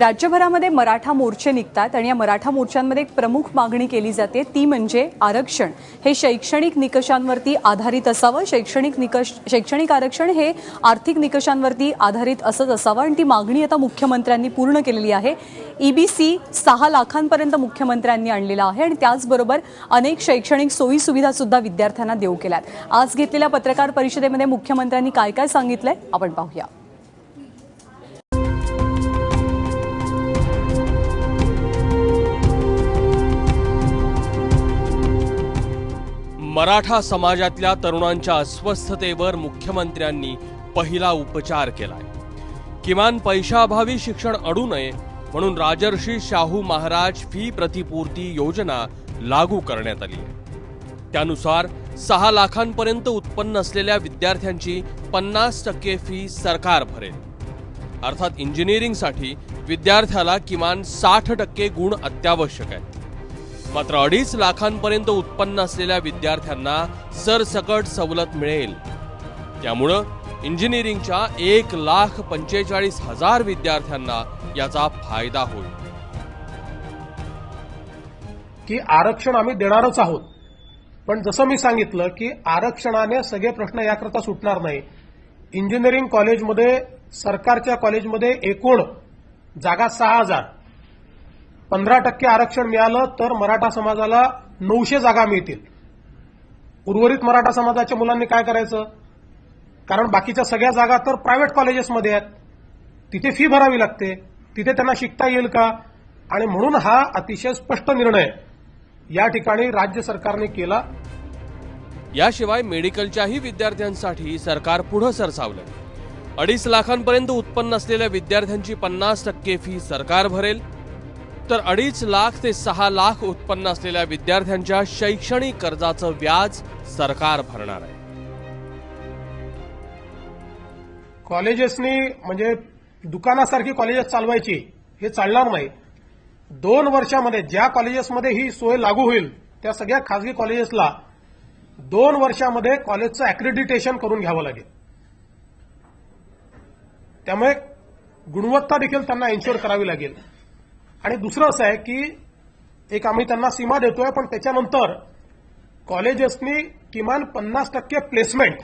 राज्यभरामध्ये मराठा मोर्चे निघतात आणि या मराठा मोर्चांमध्ये एक प्रमुख मागणी केली जाते ती म्हणजे आरक्षण. हे शैक्षणिक निकषांवरती आधारित असावं शैक्षणिक निकष शैक्षणिक आरक्षण हे आर्थिक निकषांवरती आधारित असंच असावं आणि ती मागणी आता मुख्यमंत्र्यांनी पूर्ण केलेली आहे. ईबीसी सहा लाखांपर्यंत मुख्यमंत्र्यांनी आणलेला आहे आणि त्याचबरोबर अनेक शैक्षणिक सोयीसुविधासुद्धा विद्यार्थ्यांना देऊ केल्यात. आज घेतलेल्या पत्रकार परिषदेमध्ये मुख्यमंत्र्यांनी काय काय सांगितलंय आपण पाहूया. मराठा समाजातल्या तरुणांच्या अस्वस्थतेवर मुख्यमंत्र्यांनी पहिला उपचार केलाय. किमान पैशाअभावी शिक्षण अडू नये म्हणून राजर्षी शाहू महाराज फी प्रतिपूर्ती योजना लागू करण्यात आली आहे. त्यानुसार सहा लाखांपर्यंत उत्पन्न असलेल्या विद्यार्थ्यांची पन्नास टक्के फी सरकार भरेल. अर्थात इंजिनिअरिंगसाठी विद्यार्थ्याला किमान साठ टक्के गुण अत्यावश्यक आहेत. मात्र अडीच लाखांपर्यंत उत्पन्न असलेल्या विद्यार्थ्यांना सरसकट सवलत मिळेल. त्यामुळं इंजिनिअरिंगच्या एक लाख पंचेचाळीस हजार विद्यार्थ्यांना याचा फायदा होईल. की आरक्षण आम्ही देणारच आहोत. पण जसं मी सांगितलं की आरक्षणाने सगळे प्रश्न याकरता सुटणार नाही. इंजिनिअरिंग कॉलेजमध्ये सरकारच्या कॉलेजमध्ये एकूण जागा सहा हजार. पंधरा टक्के आरक्षण मिळालं तर मराठा समाजाला नऊशे जागा मिळतील. उर्वरित मराठा समाजाच्या मुलांनी काय करायचं? कारण बाकीच्या सगळ्या जागा तर प्रायव्हेट कॉलेजेसमध्ये आहेत. तिथे फी भरावी लागते. तिथे त्यांना शिकता येईल का? आणि म्हणून हा अतिशय स्पष्ट निर्णय या ठिकाणी राज्य सरकारने केला. याशिवाय मेडिकलच्याही विद्यार्थ्यांसाठी सरकार पुढं सरसावलं. अडीच लाखांपर्यंत उत्पन्न असलेल्या विद्यार्थ्यांची पन्नास टक्के फी सरकार भरेल. तर अडीच लाख ते सहा लाख उत्पन्न असलेल्या विद्यार्थ्यांच्या शैक्षणिक कर्जाचं व्याज सरकार भरणार आहे. कॉलेजेसनी म्हणजे दुकानासारखी कॉलेजेस चालवायची हे चालणार नाही. दोन वर्षामध्ये ज्या कॉलेजेसमध्ये ही सोय लागू होईल त्या सगळ्या खासगी कॉलेजेसला दोन वर्षामध्ये कॉलेजचं अॅक्रेडिटेशन करून घ्यावं लागेल. त्यामुळे गुणवत्ता देखील त्यांना एन्श्युअर करावी लागेल. आणि दुसरं असं आहे की एक आम्ही त्यांना सीमा देतोय पण त्याच्यानंतर कॉलेजेसनी किमान पन्नास टक्के प्लेसमेंट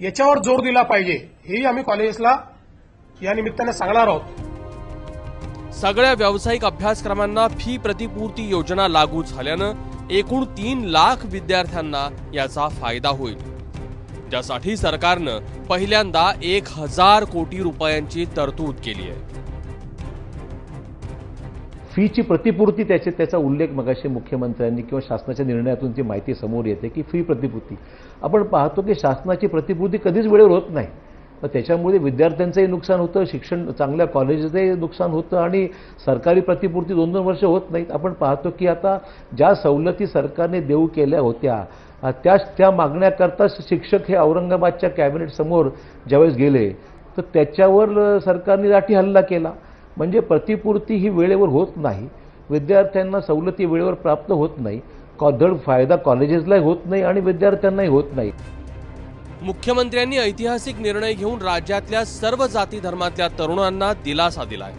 याच्यावर जोर दिला पाहिजे. हेही आम्ही कॉलेजेसला या निमित्ताने सांगणार आहोत. सगळ्या व्यावसायिक अभ्यासक्रमांना फी प्रतिपूर्ती योजना लागू झाल्यानं एकूण तीन लाख विद्यार्थ्यांना याचा फायदा होईल. ज्यासाठी सरकारनं पहिल्यांदा एक हजार कोटी रुपयांची तरतूद केली आहे. फीची प्रतिपूर्ती त्याचे त्याचा उल्लेख मगाशी मुख्यमंत्र्यांनी किंवा शासनाच्या निर्णयातून ती माहिती समोर येते की फी प्रतिपूर्ती. आपण पाहतो की शासनाची प्रतिपूर्ती कधीच वेळेवर होत नाही. मग त्याच्यामुळे विद्यार्थ्यांचंही नुकसान होतं शिक्षण चांगल्या कॉलेजचंही नुकसान होतं आणि सरकारी प्रतिपूर्ती दोन दोन वर्ष होत नाहीत. आपण पाहतो की आता ज्या सवलती सरकारने देऊ केल्या होत्या त्याच त्या मागण्याकरता शिक्षक हे औरंगाबादच्या कॅबिनेट समोर ज्यावेळेस गेले तर त्याच्यावर सरकारने लाठी हल्ला केला. म्हणजे प्रतिपूर्ती ही वेळेवर होत नाही. विद्यार्थ्यांना सवलती वेळेवर प्राप्त होत नाही. धड फायदा कॉलेजेसलाही होत नाही आणि विद्यार्थ्यांनाही होत नाही. मुख्यमंत्र्यांनी ऐतिहासिक निर्णय घेऊन राज्यातल्या सर्व जाती धर्मातल्या तरुणांना दिलासा दिलाय.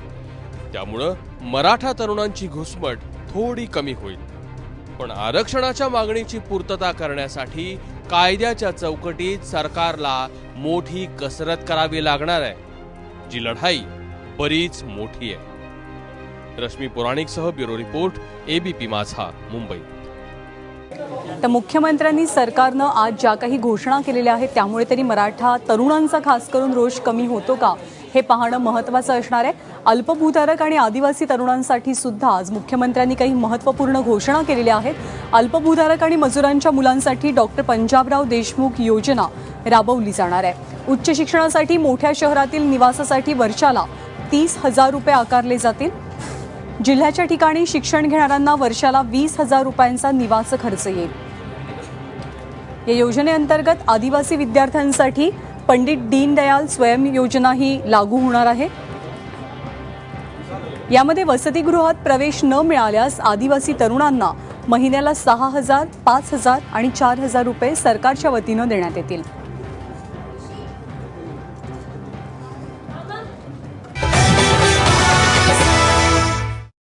त्यामुळं मराठा तरुणांची घुसमट थोडी कमी होईल. पण आरक्षणाच्या मागणीची पूर्तता करण्यासाठी कायद्याच्या चौकटीत सरकारला मोठी कसरत करावी लागणार आहे. जी लढाई बरीच मोठी आहे. Rashmi पुराणिकसह bureau report ABP Majha Mumbai. तर मुख्यमंत्र्यांनी सरकारनं आज ज्या काही घोषणा केलेल्या आहेत त्यामुळे तरी मराठा तरुणांचा खास करून रोष कमी होतो का? हे पाहणं महत्त्वाचं असणार आहे. अल्पभूधारक आणि आदिवासी तरुणांसाठी सुद्धा आज मुख्यमंत्र्यांनी काही महत्त्वपूर्ण घोषणा केलेल्या आहेत. अल्पभूधारक आणि मजुरांच्या मुलांसाठी डॉक्टर पंजाबराव देशमुख योजना राबवली जाणार आहे. उच्च शिक्षणासाठी मोठ्या शहरातील निवासासाठी वर्षाला तीस हजार रुपये आकारले जातील. जिल्ह्याच्या ठिकाणी शिक्षण घेणाऱ्यांना वर्षाला वीस हजार रुपयांचा निवास खर्च येईल. या योजनेअंतर्गत आदिवासी विद्यार्थ्यांसाठी पंडित दीनदयाल स्वयं योजना ही लागू होणार आहे. यामध्ये वसतिगृहात प्रवेश न मिळाल्यास आदिवासी तरुणांना महिन्याला सहा हजार पाच हजार आणि चार हजार रुपये सरकारच्या वतीनं देण्यात येतील.